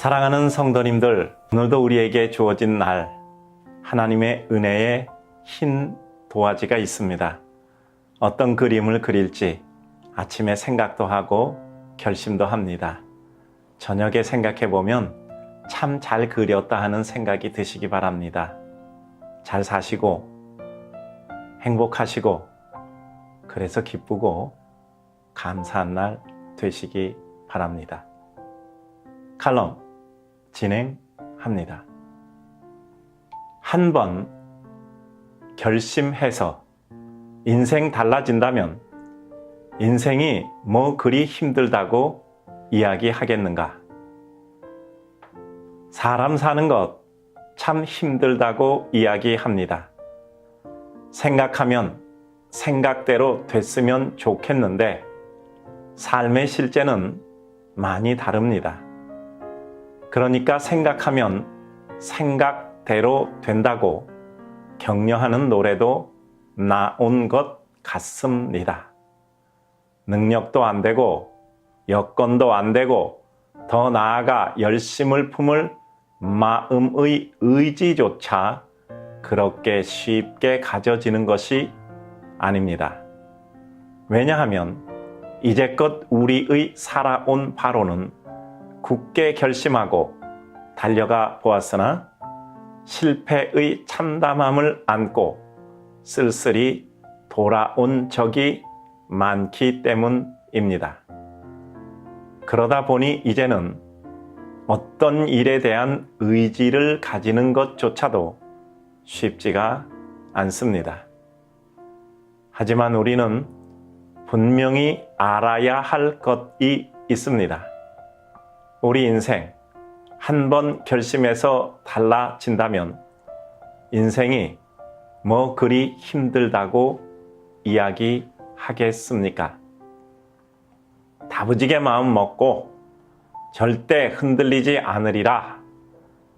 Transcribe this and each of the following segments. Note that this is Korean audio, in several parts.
사랑하는 성도님들, 오늘도 우리에게 주어진 날, 하나님의 은혜의 흰 도화지가 있습니다. 어떤 그림을 그릴지 아침에 생각도 하고 결심도 합니다. 저녁에 생각해 보면 참 잘 그렸다 하는 생각이 드시기 바랍니다. 잘 사시고, 행복하시고, 그래서 기쁘고, 감사한 날 되시기 바랍니다. 칼럼 진행합니다. 한 번 결심해서 인생 달라진다면 인생이 뭐 그리 힘들다고 이야기하겠는가? 사람 사는 것 참 힘들다고 이야기합니다. 생각하면 생각대로 됐으면 좋겠는데 삶의 실제는 많이 다릅니다. 그러니까 생각하면 생각대로 된다고 격려하는 노래도 나온 것 같습니다. 능력도 안 되고 여건도 안 되고 더 나아가 열심을 품을 마음의 의지조차 그렇게 쉽게 가져지는 것이 아닙니다. 왜냐하면 이제껏 우리의 살아온 바로는 굳게 결심하고 달려가 보았으나 실패의 참담함을 안고 쓸쓸히 돌아온 적이 많기 때문입니다. 그러다 보니 이제는 어떤 일에 대한 의지를 가지는 것조차도 쉽지가 않습니다. 하지만 우리는 분명히 알아야 할 것이 있습니다. 우리 인생 한 번 결심해서 달라진다면 인생이 뭐 그리 힘들다고 이야기하겠습니까? 다부지게 마음 먹고 절대 흔들리지 않으리라,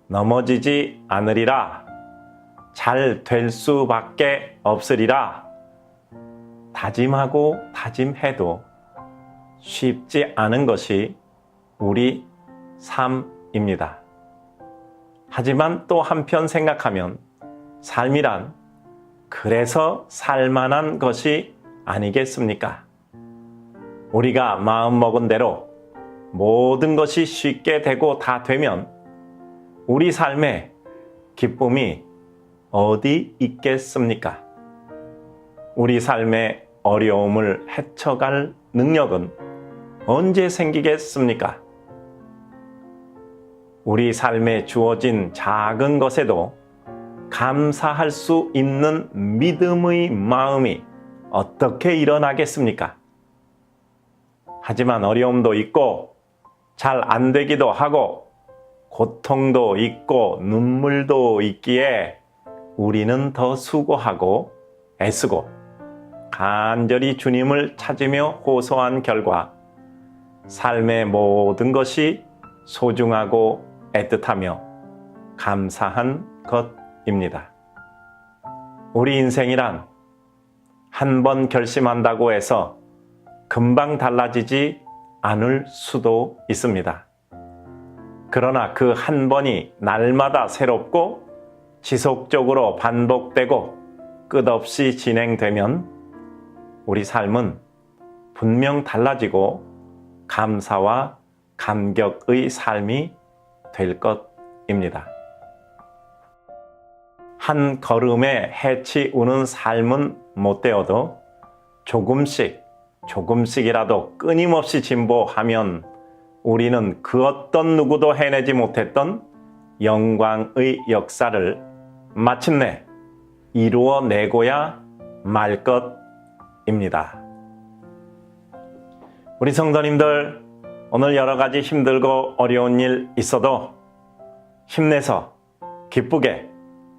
넘어지지 않으리라, 잘 될 수밖에 없으리라, 다짐하고 다짐해도 쉽지 않은 것이 우리 삶입니다. 하지만 또 한편 생각하면 삶이란 그래서 살만한 것이 아니겠습니까? 우리가 마음먹은 대로 모든 것이 쉽게 되고 다 되면 우리 삶에 기쁨이 어디 있겠습니까? 우리 삶의 어려움을 헤쳐갈 능력은 언제 생기겠습니까? 우리 삶에 주어진 작은 것에도 감사할 수 있는 믿음의 마음이 어떻게 일어나겠습니까? 하지만 어려움도 있고 잘 안 되기도 하고 고통도 있고 눈물도 있기에 우리는 더 수고하고 애쓰고 간절히 주님을 찾으며 호소한 결과 삶의 모든 것이 소중하고 애틋하며 감사한 것입니다. 우리 인생이란 한 번 결심한다고 해서 금방 달라지지 않을 수도 있습니다. 그러나 그 한 번이 날마다 새롭고 지속적으로 반복되고 끝없이 진행되면 우리 삶은 분명 달라지고 감사와 감격의 삶이 될 것입니다. 한 걸음에 해치 우는 삶은 못 되어도 조금씩, 조금씩이라도 끊임없이 진보하면 우리는 그 어떤 누구도 해내지 못했던 영광의 역사를 마침내 이루어내고야 말 것입니다. 우리 성도님들, 오늘 여러 가지 힘들고 어려운 일 있어도 힘내서 기쁘게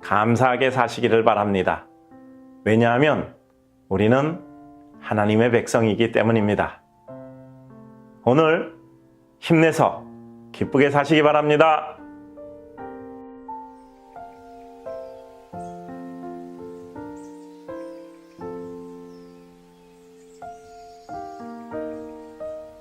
감사하게 사시기를 바랍니다. 왜냐하면 우리는 하나님의 백성이기 때문입니다. 오늘 힘내서 기쁘게 사시기 바랍니다.